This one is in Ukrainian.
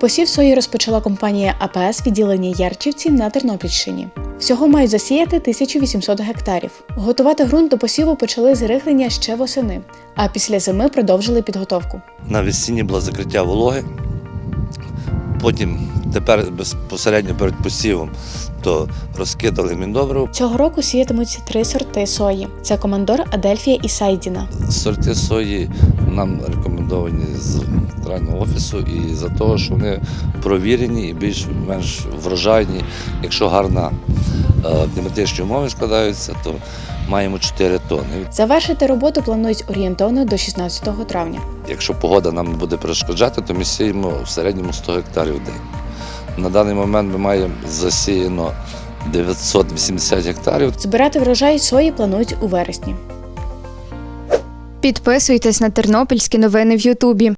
Посів сої розпочала компанія АПС відділення Ярчівці на Тернопільщині. Всього мають засіяти 1800 гектарів. Готувати ґрунт до посіву почали з рихлення ще восени, а після зими продовжили підготовку. На весінні було закриття вологи. Потім тепер безпосередньо перед посівом то розкидали міндобру. Цього року сіятимуть три сорти сої: це командор, Адельфія і Сайдіна. Сорти сої нам рекомендовані з центрального офісу і за того, що вони провірені і більш-менш врожайні. Якщо гарна кліматичні умови складаються, то маємо 4 тонни. Завершити роботу планують орієнтовно до 16 травня. Якщо погода нам не буде перешкоджати, то ми сіємо в середньому 100 гектарів в день. На даний момент ми маємо засіяно 980 гектарів. Збирати врожай сої планують у вересні. Підписуйтесь на тернопільські новини в Ютубі.